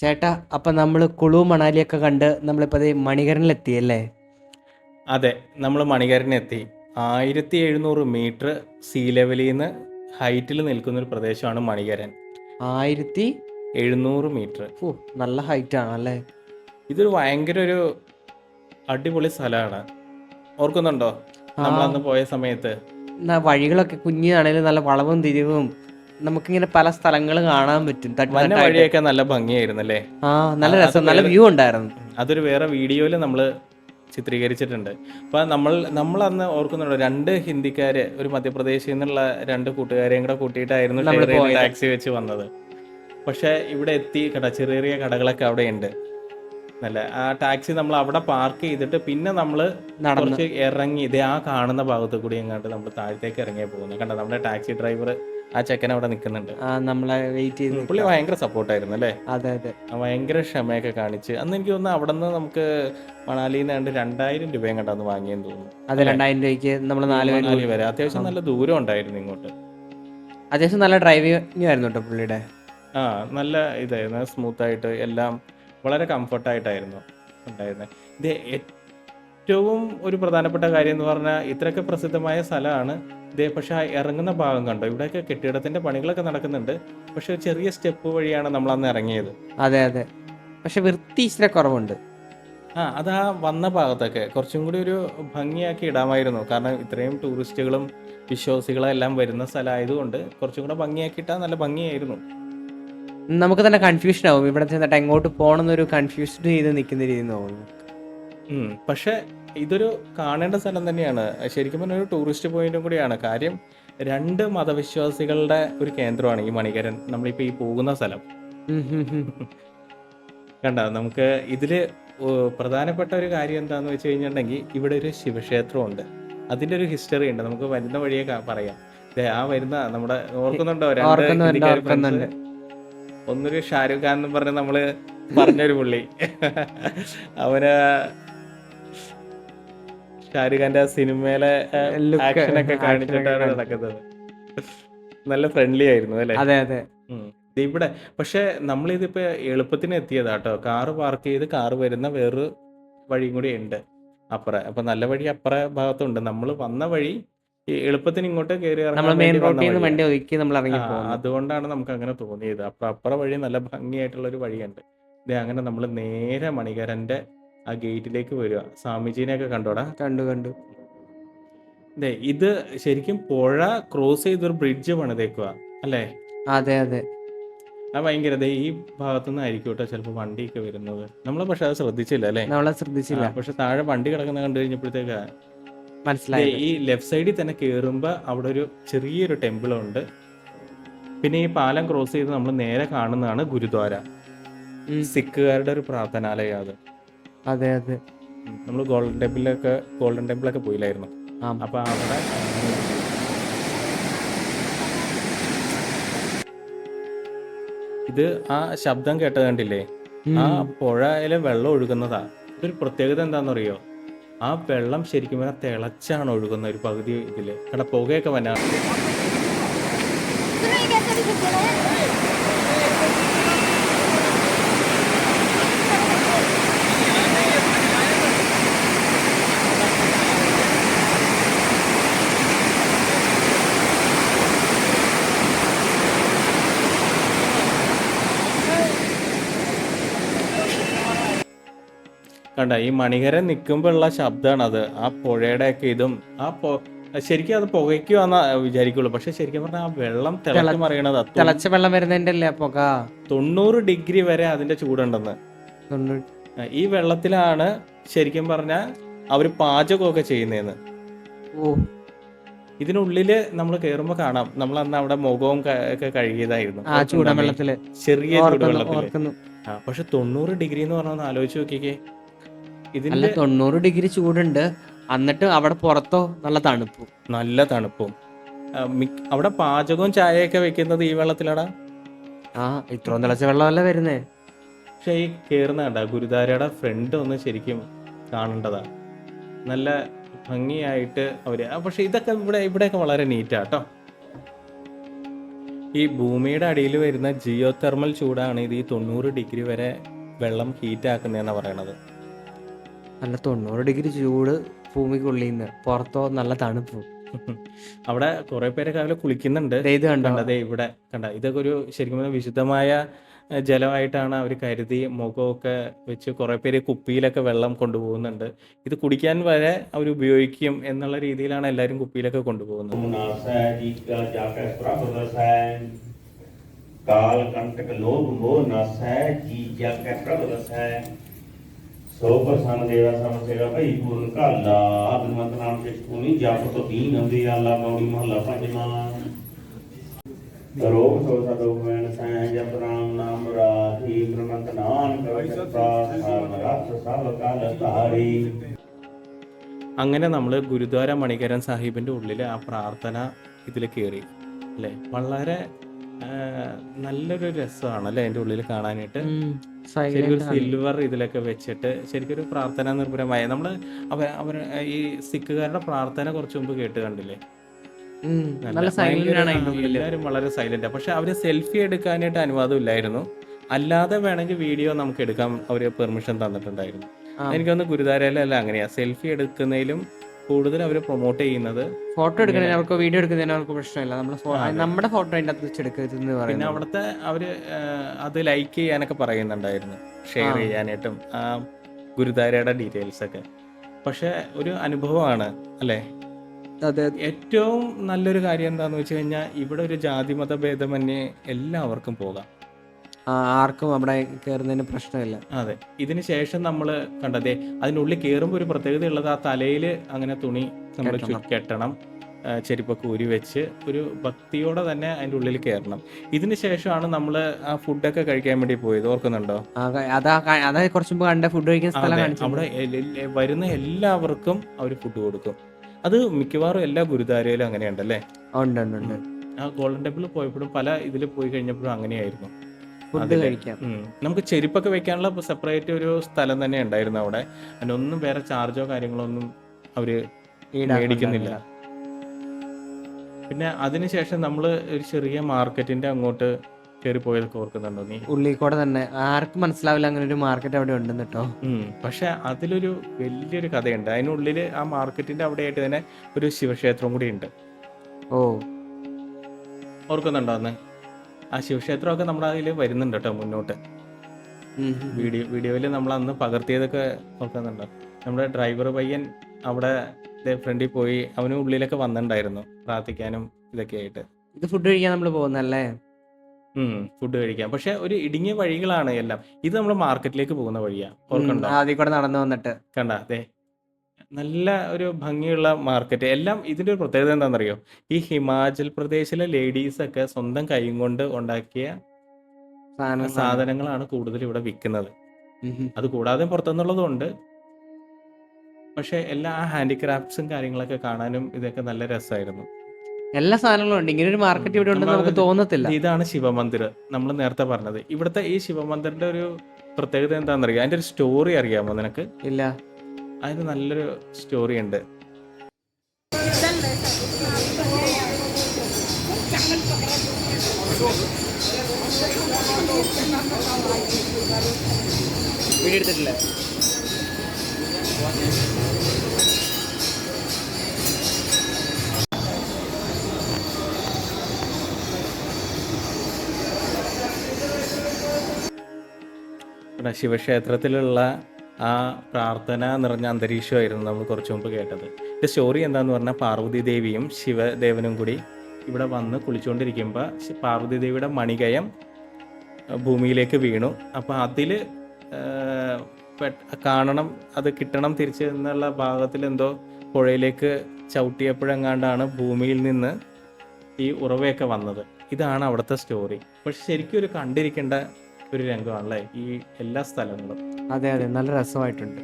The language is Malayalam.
ചേട്ടാ അപ്പം നമ്മൾ കുളു മണാലിയൊക്കെ കണ്ട് നമ്മളിപ്പോൾ മണികരനിലെത്തി അല്ലേ? അതെ നമ്മൾ മണികരനെത്തി ആയിരത്തി എഴുന്നൂറ് മീറ്റർ സീ ലെവലിൽ നിന്ന് ഹൈറ്റിൽ നിൽക്കുന്ന ഒരു പ്രദേശമാണ് മണികരൻ. ആയിരത്തി എഴുന്നൂറ് മീറ്റർ. ഓ നല്ല ഹൈറ്റ് ആണല്ലേ ഇതൊരു ഭയങ്കര ഒരു അടിപൊളി സ്ഥലമാണ്. ഓർക്കുന്നുണ്ടോ? നമ്മൾ അന്ന് പോയ സമയത്ത്. വഴികളൊക്കെ കുഞ്ഞാണേലും നല്ല വളവും തിരിവും. നമുക്കിങ്ങനെ പല സ്ഥലങ്ങൾ കാണാൻ പറ്റും. വന്ന. വഴിയൊക്കെ നല്ല ഭംഗിയായിരുന്നു അല്ലേ ആ നല്ല രസം നല്ല വ്യൂ ഉണ്ടായിരുന്നു. അതൊരു വേറെ വീഡിയോയിൽ നമ്മൾ ചിത്രീകരിച്ചിട്ടുണ്ട്. അപ്പൊ നമ്മൾ നമ്മൾ അന്ന് ഓർക്കുന്നുണ്ടോ രണ്ട് ഹിന്ദിക്കാര് ഒരു മധ്യപ്രദേശിൽ നിന്നുള്ള രണ്ട് കൂട്ടുകാരെയും കൂടെ കൂട്ടിയിട്ടായിരുന്നു. ടാക്സി വെച്ച് വന്നത്. പക്ഷെ ഇവിടെ എത്തി കട ചെറിയ ചെറിയ കടകളൊക്കെ അവിടെ ഉണ്ട് നല്ല ആ ടാക്സി നമ്മൾ അവിടെ പാർക്ക് ചെയ്തിട്ട് പിന്നെ നമ്മൾ നടന്ന്. കുറച്ച് ഇറങ്ങി ഇതേ ആ കാണുന്ന ഭാഗത്ത് കൂടി എങ്ങാണ്ട് നമ്മൾ താഴത്തേക്ക് ഇറങ്ങിയ പോകുന്നു കണ്ട? നമ്മുടെ ടാക്സി ഡ്രൈവർ ആ ചെക്കൻ അവിടെ നിൽക്കുന്നുണ്ട്. ആ നമ്മളെ വെയിറ്റ് ചെയ്ത് പുള്ളി. ഭയങ്കര സപ്പോർട്ടായിരുന്നു അല്ലേ? അതെ അതെ. ഭയങ്കര ക്ഷമയൊക്കെ കാണിച്ച്. അന്ന് എനിക്ക് തോന്നുന്നു അവിടെ നിന്ന് നമുക്ക് മണാലിയിൽ നിന്ന് കണ്ട് രണ്ടായിരം രൂപയും കണ്ടാന്ന് വാങ്ങിയെന്ന് തോന്നുന്നു. അതെ രണ്ടായിരം രൂപയ്ക്ക് നമ്മൾ നാല് മണാലി വരെ അത്യാവശ്യം നല്ല ദൂരം ഉണ്ടായിരുന്നു ഇങ്ങോട്ട്. അത്യാവശ്യം നല്ല ഡ്രൈവിംഗ് ആയിരുന്നു കേട്ടോ പുള്ളിയുടെ? ആ നല്ല ഇതായിരുന്നു സ്മൂത്ത് ആയിട്ട് എല്ലാം വളരെ കംഫർട്ടായിട്ടായിരുന്നു ഉണ്ടായിരുന്നത് ഇത് ഏറ്റവും ഒരു പ്രധാനപ്പെട്ട കാര്യം എന്ന് പറഞ്ഞാൽ ഇത്രയൊക്കെ പ്രസിദ്ധമായ സ്ഥലമാണ്. ഇതേ പക്ഷെ ആ ഇറങ്ങുന്ന ഭാഗം കണ്ടോ? ഇവിടെയൊക്കെ കെട്ടിടത്തിന്റെ പണികളൊക്കെ നടക്കുന്നുണ്ട്. പക്ഷെ ചെറിയ സ്റ്റെപ്പ് വഴിയാണ് നമ്മൾ അന്ന് ഇറങ്ങിയത്. അതെ അതെ. പക്ഷെ വൃത്തി ഇച്ചിരി കുറവുണ്ട്. ആ അത് ആ വന്ന ഭാഗത്തൊക്കെ കുറച്ചും കൂടി ഒരു ഭംഗിയാക്കി ഇടാമായിരുന്നു. കാരണം ഇത്രയും ടൂറിസ്റ്റുകളും വിശ്വാസികളും എല്ലാം വരുന്ന സ്ഥലമായതുകൊണ്ട് കുറച്ചും കൂടെ ഭംഗിയാക്കിയിട്ടാ നല്ല ഭംഗിയായിരുന്നു. നമുക്ക് തന്നെ കൺഫ്യൂഷൻ ആവും. ഇവിടെ ചെന്നിട്ട് എങ്ങോട്ട് പോകണം എന്നൊരു കൺഫ്യൂസ്ഡ് ചെയ്ത് നിൽക്കുന്ന രീതി തോന്നുന്നു. പക്ഷെ ഇതൊരു കാണേണ്ട സ്ഥലം തന്നെയാണ്. ശരിക്കും പറഞ്ഞ ഒരു ടൂറിസ്റ്റ് പോയിന്റും കൂടിയാണ്. കാര്യം രണ്ട് മതവിശ്വാസികളുടെ ഒരു കേന്ദ്രമാണ് ഈ മണികരൻ. നമ്മളിപ്പോ ഈ പോകുന്ന സ്ഥലം. കണ്ട? നമുക്ക് ഇതിൽ പ്രധാനപ്പെട്ട ഒരു കാര്യം എന്താന്ന് വെച്ച് കഴിഞ്ഞിട്ടുണ്ടെങ്കിൽ ഇവിടെ ഒരു ശിവക്ഷേത്രമുണ്ട്. അതിന്റെ ഒരു ഹിസ്റ്ററി ഉണ്ട്. നമുക്ക് വരുന്ന വഴിയെ പറയാം. ആ വരുന്ന നമ്മുടെ ഓർക്കുന്നുണ്ടോ? രണ്ട് ഒന്നൊരു ഷാരൂഖ് ഖാൻ എന്ന് പറഞ്ഞ നമ്മൾ പറഞ്ഞൊരു പുള്ളി. അവന് ഷാരൂഖ് ഖാന്റെ സിനിമയിലെ ആക്ഷൻ ഒക്കെ കാണിച്ചിട്ടാണ് നടക്കുന്നത്. നല്ല ഫ്രണ്ട്ലി ആയിരുന്നു അല്ലേ? അതെ അതെ. ഇവിടെ പക്ഷെ നമ്മളിതിപ്പോ എളുപ്പത്തിന് എത്തിയതാ കേട്ടോ കാറ് പാർക്ക് ചെയ്ത് കാറ് വരുന്ന വേറൊരു വഴിയും കൂടി ഉണ്ട് അപ്പുറം. അപ്പൊ നല്ല വഴി അപ്പുറ ഭാഗത്തുണ്ട്. നമ്മൾ വന്ന വഴി എളുപ്പത്തിന് ഇങ്ങോട്ട് കയറി വേണ്ടി ഒതുക്കി നമ്മൾ ഇറങ്ങി അതുകൊണ്ടാണ് നമുക്ക് അങ്ങനെ തോന്നിയത്. അപ്പൊ അപ്പുറ വഴി നല്ല ഭംഗിയായിട്ടുള്ള ഒരു വഴിയുണ്ട് അങ്ങനെ നമ്മൾ നേരെ മണികരന്റെ ആ ഗേറ്റിലേക്ക് വരിക. സ്വാമിജീനെ ഒക്കെ കണ്ടോടാ? കണ്ടു കണ്ടു. അതെ ഇത് ശരിക്കും പുഴ ക്രോസ് ചെയ്തൊരു ബ്രിഡ്ജ് പണിതേക്കുക അല്ലേ? അതെ അതെ. ആ ഭയങ്കര ദേ ഈ ഭാഗത്തുനിന്ന് ആയിരിക്കും കേട്ടോ ചിലപ്പോൾ വണ്ടിയൊക്കെ വരുന്നത്. നമ്മൾ പക്ഷെ അത് ശ്രദ്ധിച്ചില്ല അല്ലേ? നമ്മളെ ശ്രദ്ധിച്ചില്ല. പക്ഷെ താഴെ വണ്ടി കിടക്കുന്ന കണ്ടു കഴിഞ്ഞപ്പോഴത്തേക്ക്. മനസ്സിലായി. ഈ ലെഫ്റ്റ് സൈഡിൽ തന്നെ കയറുമ്പോൾ അവിടെ ഒരു ചെറിയൊരു ടെമ്പിൾ ഉണ്ട് പിന്നെ ഈ പാലം ക്രോസ് ചെയ്ത് നമ്മൾ നേരെ കാണുന്നതാണ് ഗുരുദ്വാര. സിഖുകാരുടെ ഒരു പ്രാർത്ഥനാലയം അത്. അതെ അതെ. നമ്മൾ ഗോൾഡൻ ടെമ്പിളിലൊക്കെ ഗോൾഡൻ ടെമ്പിളൊക്കെ പോയില്ലായിരുന്നു? അപ്പൊ അവിടെ ഇത് ആ ശബ്ദം കേട്ടത് കണ്ടില്ലേ? ആ പുഴയിലെ വെള്ളം ഒഴുകുന്നതാ. ഇതൊരു പ്രത്യേകത എന്താണെന്നറിയോ? ആ വെള്ളം ശരിക്കും പറഞ്ഞാൽ തിളച്ചാണ് ഒഴുകുന്ന ഒരു പകുതി ഇതിൽ. അവിടെ പുകയൊക്കെ വന്നാ. കണ്ട ഈ മണികരൻ നിൽക്കുമ്പോൾ ഉള്ള ശബ്ദമാണ് അത് ആ പുഴയുടെ ഒക്കെ ഇതും ആ പൊ- ശരിക്കും അത് പുകയ്ക്കുവാന്ന് വിചാരിക്കുള്ളൂ. പക്ഷെ ശരിക്കും പറഞ്ഞാൽ ആ വെള്ളം തിളച്ച് മറിയണത് തിളച്ച വെള്ളം വരുന്നതിന്റെ അല്ലേ പുക? തൊണ്ണൂറ് ഡിഗ്രി വരെ അതിന്റെ ചൂടുണ്ടെന്ന്. ഈ വെള്ളത്തിലാണ് ശരിക്കും പറഞ്ഞാൽ അവർ പാചകമൊക്കെ ചെയ്യുന്നതെന്ന് ഓ. ഇതിനുള്ളിൽ നമ്മൾ കേറുമ്പോ കാണാം. നമ്മൾ അന്ന് അവിടെ മുഖവും ഒക്കെ കഴുകിയതായിരുന്നു. ആ ചൂടുവെള്ളത്തിൽ ചെറിയ ചൂടുവെള്ളത്തിൽ പക്ഷെ തൊണ്ണൂറ് ഡിഗ്രി എന്ന് പറഞ്ഞാൽ ഒന്ന് ആലോചിച്ച് നോക്കിക്കേ. അല്ല ഇതിന്റെ തൊണ്ണൂറ് ഡിഗ്രി ചൂടുണ്ട്. എന്നിട്ട് അവിടെ പുറത്തോ നല്ല തണുപ്പും. നല്ല തണുപ്പും. ആ, മിക്ക- അവിടെ പാചകവും ചായയൊക്കെ വെക്കുന്നത് ഈ വെള്ളത്തിലാടാ? ആ ഇത്രയും തിളച്ച വെള്ളമല്ല വരുന്നേ? പക്ഷെ ഈ കയറുന്ന കണ്ട ഗുരുദാരയുടെ ഫ്രണ്ട് ഒന്ന് ശരിക്കും കാണേണ്ടതാ. നല്ല ഭംഗിയായിട്ട് അവർ ആ, പക്ഷെ ഇതൊക്കെ ഇവിടെ ഇവിടെയൊക്കെ വളരെ നീറ്റാ കേട്ടോ ഈ ഭൂമിയുടെ അടിയിൽ വരുന്ന ജിയോ തെർമൽ ചൂടാണ് ഇത് ഈ തൊണ്ണൂറ് ഡിഗ്രി വരെ വെള്ളം ഹീറ്റ് ആക്കുന്നതെന്നാണ് പറയണത്. നല്ല തൊണ്ണൂറ് ഡിഗ്രി ചൂട് ഭൂമിക്കുള്ളിൽ നിന്ന് പുറത്തോ നല്ല തണുപ്പ്. അവിടെ കുറെ പേര് രാവിലെ കുളിക്കുന്നുണ്ട്. ദേ ഇത് കണ്ടോ? കണ്ടതേ ഇവിടെ കണ്ട? ഇതൊക്കെ ഒരു ശരിക്കും പറഞ്ഞാൽ വിശുദ്ധമായ ജലമായിട്ടാണ് അവർ കരുതി മുഖമൊക്കെ വെച്ച് കുറെ പേര് കുപ്പിയിലൊക്കെ വെള്ളം കൊണ്ടുപോകുന്നുണ്ട്. ഇത് കുടിക്കാൻ വരെ അവർ ഉപയോഗിക്കും എന്നുള്ള രീതിയിലാണ് എല്ലാവരും കുപ്പിയിലൊക്കെ കൊണ്ടുപോകുന്നത്. சோபசான தேவசான சேவாப்பா இப்போ இருக்கா அல்லா அது மாத்திரம் நாம் చేసుకొని జ్ఞాపకం ఈ నంది అల్లా గౌడి మల్ల పజమా करो तो सदोमेन सैन जप राम नाम राही ब्रह्मत नान कविता सामरास सावकाल तारी അങ്ങനെ നമ്മൾ ഗുരുദ്വാര മണികരൻ സാഹിബിന്റെ ഉള്ളിൽ ആ പ്രാർത്ഥന ഇതിൽ കയറി അല്ലേ വളരെ നല്ലൊരു രസമാണ് അല്ലെ അതിന്റെ ഉള്ളിൽ കാണാനായിട്ട്? ശരിക്കും ഒരു സിൽവർ ഇതിലൊക്കെ വെച്ചിട്ട് ശരിക്കും ഒരു പ്രാർത്ഥന നിർഭരമായ. നമ്മൾ അവ അവർ ഈ സിഖുകാരുടെ പ്രാർത്ഥന കുറച്ചു മുമ്പ് കേട്ട് കണ്ടില്ലേ? എല്ലാവരും വളരെ സൈലന്റ് പക്ഷെ അവർ സെൽഫി എടുക്കാനായിട്ട് അനുവാദം ഇല്ലായിരുന്നു. അല്ലാതെ വേണമെങ്കിൽ വീഡിയോ നമുക്ക് എടുക്കാൻ അവർ പെർമിഷൻ തന്നിട്ടുണ്ടായിരുന്നു. എനിക്ക് എനിക്കൊന്ന് ഗുരുദ്വാരയിലല്ല അങ്ങനെയാ. സെൽഫി എടുക്കുന്നതിലും കൂടുതൽ അവർ പ്രൊമോട്ട് ചെയ്യുന്നത്. ഫോട്ടോ എടുക്കുന്നതിന് അവർക്ക് വീഡിയോ എടുക്കുന്നതിന് അവർക്ക് പ്രശ്നമില്ല. നമ്മൾ നമ്മുടെ ഫോട്ടോ അതിന്റെ അകത്ത് വെച്ചെടുക്കരുതെന്ന് പിന്നെ പറയുന്നത് അവിടുത്തെ അവർ അത് ലൈക്ക് ചെയ്യാനൊക്കെ പറയുന്നുണ്ടായിരുന്നു. ഷെയർ ആ. ചെയ്യാനായിട്ടും ആ ഗുരുദാരയുടെ ഡീറ്റെയിൽസ് ഒക്കെ. പക്ഷെ ഒരു അനുഭവമാണ് അല്ലേ? അതെ. ഏറ്റവും നല്ലൊരു കാര്യം എന്താന്ന് വെച്ച് കഴിഞ്ഞാൽ ഇവിടെ ഒരു ജാതി മത ഭേദമന്യേ എല്ലാവർക്കും പോകാം. ആർക്കും അവിടെ കയറുന്നതിന് പ്രശ്നമില്ല. അതെ. ഇതിന് ശേഷം നമ്മൾ കണ്ടതേ അതിനുള്ളിൽ കയറുമ്പോൾ ഒരു പ്രത്യേകത ഉള്ളത് ആ തലയിൽ അങ്ങനെ തുണി നമ്മൾ കെട്ടണം. ചെരുപ്പൊക്കെ ഊരി വെച്ച് ഒരു ഭക്തിയോടെ തന്നെ അതിന്റെ ഉള്ളിൽ കയറണം ഇതിന് ശേഷമാണ് നമ്മൾ ആ ഫുഡൊക്കെ കഴിക്കാൻ വേണ്ടി പോയത്. ഓർക്കുന്നുണ്ടോ? അതാ കുറച്ച് മുമ്പ് കണ്ട ഫുഡ് കഴിക്കുന്ന സ്ഥലം അവിടെ വരുന്ന എല്ലാവർക്കും അവർ ഫുഡ് കൊടുക്കും. അത് മിക്കവാറും എല്ലാ ഗുരുദ്വാരയിലും അങ്ങനെയുണ്ടല്ലേ? ഉണ്ട് ആ ഗോൾഡൻ ടെമ്പിളിൽ പോയപ്പോഴും പല ഇതിൽ പോയി കഴിഞ്ഞപ്പോഴും അങ്ങനെയായിരുന്നു. ഫുഡ് അതിലെ- കഴിക്കാം. നമുക്ക് ചെരുപ്പൊക്കെ വെക്കാനുള്ള സെപ്പറേറ്റ് ഒരു സ്ഥലം തന്നെ ഉണ്ടായിരുന്നു അവിടെ. അതിനൊന്നും വേറെ ചാർജോ കാര്യങ്ങളോ ഒന്നും അവർ മേടിക്കുന്നില്ല. പിന്നെ അതിനുശേഷം നമ്മൾ ഒരു ചെറിയ മാർക്കറ്റിന്റെ അങ്ങോട്ട് കയറി പോയതൊക്കെ ഓർക്കുന്നുണ്ടോ നീ? ഉള്ളിക്കോടെ തന്നെ. ആർക്കും മനസ്സിലാവില്ല അങ്ങനെ ഒരു മാർക്കറ്റ് അവിടെ ഉണ്ടെന്ന് കേട്ടോ പക്ഷെ അതിലൊരു വലിയൊരു കഥയുണ്ട്. അതിനുള്ളിൽ ആ മാർക്കറ്റിന്റെ അവിടെയായിട്ട് തന്നെ ഒരു ശിവക്ഷേത്രം കൂടി ഉണ്ട്. ഓ. ഓർക്കുന്നുണ്ടോ അന്ന്? ആ ശിവക്ഷേത്രമൊക്കെ നമ്മുടെ അതിൽ വരുന്നുണ്ട് കേട്ടോ മുന്നോട്ട്. വീഡിയോ വീഡിയോയിൽ നമ്മൾ അന്ന് പകർത്തിയതൊക്കെ നോക്കുന്നുണ്ട്. നമ്മുടെ ഡ്രൈവർ പയ്യൻ അവിടെ ഫ്രണ്ടിൽ പോയി അവന് ഉള്ളിലൊക്കെ വന്നിട്ടുണ്ടായിരുന്നു പ്രാർത്ഥിക്കാനും ഇതൊക്കെ ആയിട്ട്. ഇത് ഫുഡ് കഴിക്കാൻ നമ്മൾ പോകുന്നല്ലേ ഫുഡ് കഴിക്കാം. പക്ഷെ ഒരു ഇടുങ്ങിയ വഴികളാണ് എല്ലാം. ഇത് നമ്മൾ മാർക്കറ്റിലേക്ക് പോകുന്ന വഴിയാ. ഓർക്കണ്ടോ? ആദ്യം കൂടെ നടന്നു വന്നിട്ട്. കണ്ട അതെ നല്ല ഒരു ഭംഗിയുള്ള മാർക്കറ്റ് എല്ലാം ഇതിന്റെ ഒരു പ്രത്യേകത എന്താണെന്നറിയോ? ഈ ഹിമാചൽ പ്രദേശിലെ ലേഡീസൊക്കെ സ്വന്തം കൈയും കൊണ്ട് ഉണ്ടാക്കിയ സാധനങ്ങളാണ്. കൂടുതൽ ഇവിടെ വിൽക്കുന്നത്. അത് കൂടാതെ പുറത്തുനിന്നുള്ളതുണ്ട് പക്ഷെ എല്ലാ ഹാൻഡിക്രാഫ്റ്റ്സും കാര്യങ്ങളൊക്കെ കാണാനും ഇതൊക്കെ നല്ല രസമായിരുന്നു. എല്ലാ സാധനങ്ങളും ഉണ്ട്. ഇങ്ങനെ ഒരു മാർക്കറ്റ് ഇവിടെ ഉണ്ടെന്ന് നമുക്ക് തോന്നത്തില്ല. ഇതാണ് ശിവമന്ദിർ. നമ്മൾ നേരത്തെ പറഞ്ഞത്. ഇവിടുത്തെ ഈ ശിവമന്ദിറിന്റെ ഒരു പ്രത്യേകത എന്താണെന്നറിയോ? അതിന്റെ ഒരു സ്റ്റോറി അറിയാമോ നിനക്ക്? ഇല്ല. അതിന് നല്ലൊരു സ്റ്റോറി ഉണ്ട്. വീഡിയോ എടുത്തിട്ടില്ല? ഇവിടെ ശിവക്ഷേത്രത്തിലുള്ള ആ പ്രാർത്ഥന നിറഞ്ഞ അന്തരീക്ഷമായിരുന്നു നമ്മൾ കുറച്ചു മുമ്പ് കേട്ടത്. ഇത് സ്റ്റോറി എന്താന്ന് പറഞ്ഞാൽ പാർവതി ദേവിയും ശിവദേവനും കൂടി ഇവിടെ വന്ന് കുളിച്ചുകൊണ്ടിരിക്കുമ്പോൾ പാർവതി ദേവിയുടെ മണികയം ഭൂമിയിലേക്ക് വീണു. അപ്പോൾ അതിൽ കാണണം അത് കിട്ടണം തിരിച്ച് എന്നുള്ള ഭാഗത്തിൽ എന്തോ പുഴയിലേക്ക് ചവിട്ടിയപ്പോഴെങ്ങാണ്ടാണ് ഭൂമിയിൽ നിന്ന് ഈ ഉറവയൊക്കെ വന്നത്. ഇതാണ് അവിടുത്തെ സ്റ്റോറി പക്ഷെ ശരിക്കും ഒരു കണ്ടിരിക്കേണ്ട ഒരു രംഗമാണല്ലേ ഈ എല്ലാ സ്ഥലങ്ങളും. അതെ അതെ. നല്ല രസമായിട്ടുണ്ട്.